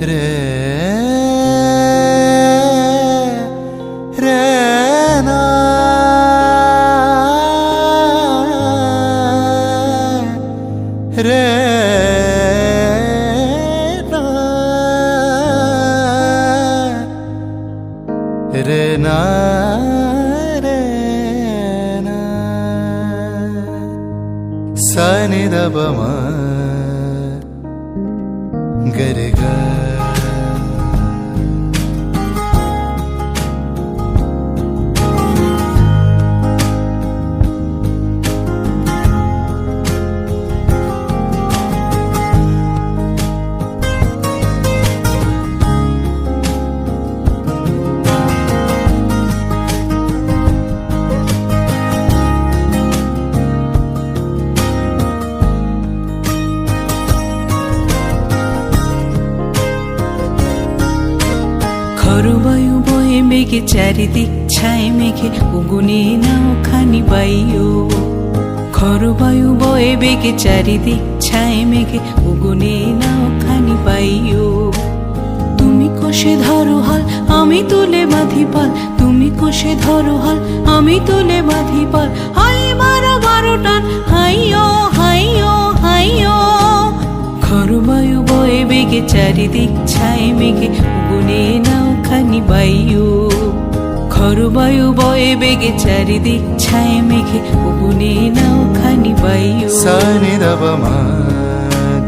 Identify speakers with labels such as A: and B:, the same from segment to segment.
A: রে রে না
B: মেঘে চারিদিক ছায় মেঘে উগুনে নাও খানি বাইও খরবায়ু বয়ে বেগে চারিদিক ছায় মেঘে উগুনে নাও খানি পাইও। তুমি কষে ধরো হাল, আমি তুলে বাঁধি পাল। তুমি কষে ধরো হাল, আমি তুলে বাঁধি পাল। হাই মারো বারো টান হাইও হাইও হাইও খরবায়ু বয়ে বেগে চারিদিক ছায় মেঘে উগুনে নাও
A: खानी भइ घरु बाई मेघेने न खानी बयु सानमा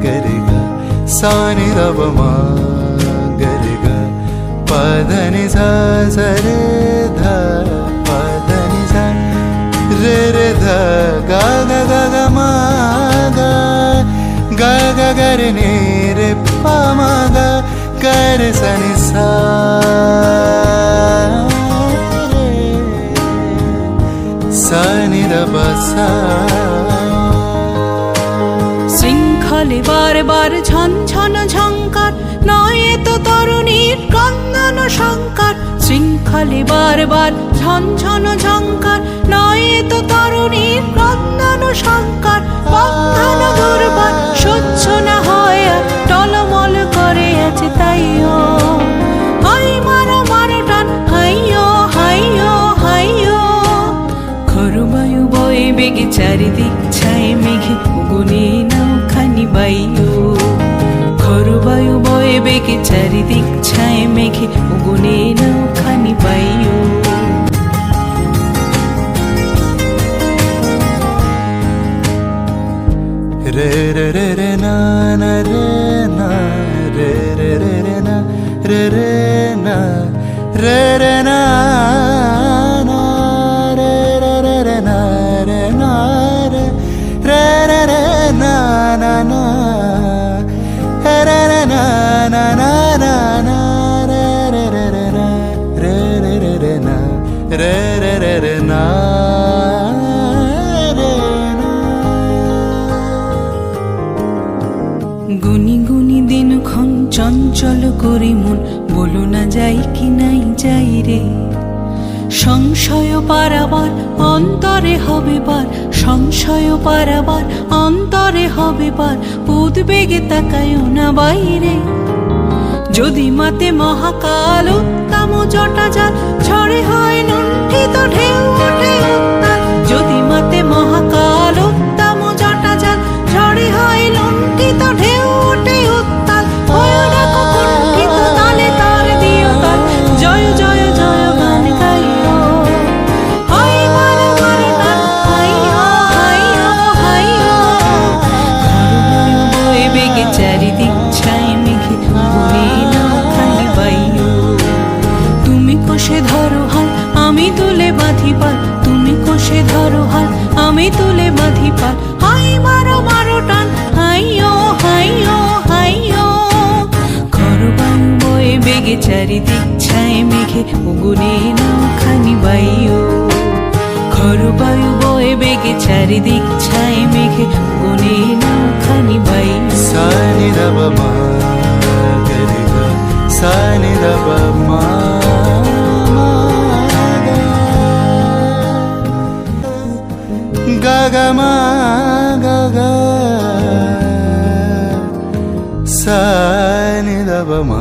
A: गरेगा गरेगा। ध गरने कर संसार সানি
B: শৃঙ্খলে বারবার ঝনঝন ঝঙ্কার, নয় তো তরুণীর ক্রন্দন সংকার শৃঙ্খলে বারবার ঝনঝন ঝঙ্কার, নয় তো তরুণীর ক্রন্দন সংকার বন্ধন চারিদিক ছায় মেঘে উগুনে নাও খানি বাইও খরবায়ু বয়ে বেগে চারিদিক ছায় মেঘে উগুনে নাও খানি বাইও
A: রে রে রে রে না না রে না রে রে রে রে না রে রে না রে রে না রে রে রে রে না
B: গুনি গুনি দিন ক্ষণ চঞ্চল করি মন, বলো না যাই কি নাই যাই রে। সংশয় পারাবার অন্তরে হবে বার, সংশয় পারাবার অন্তরে হবে বার, উদ্বেগে তাকায়ও না বাইরে। যদি মাতে মহাকাল উত্তম জটা যান ঝড়ে হয় ধরো হাল, আমি তুলে বাঁধি পাল। তুমি কষে ধরো হাল, আমি তুলে বাঁধি পাল। হাই মারো মারো টান হাইও হাইও হাইও খরবায়ু বয়ে বেগে, চারিদিক ছায় মেঘে, উগুনে নাও খানি বাইও খরবায়ু বয়ে বেগে, চারিদিক ছায় মেঘে, উগুনে নাও খানি বাইও
A: Sani da ba ma ga ഗമഗ സനിതപമാ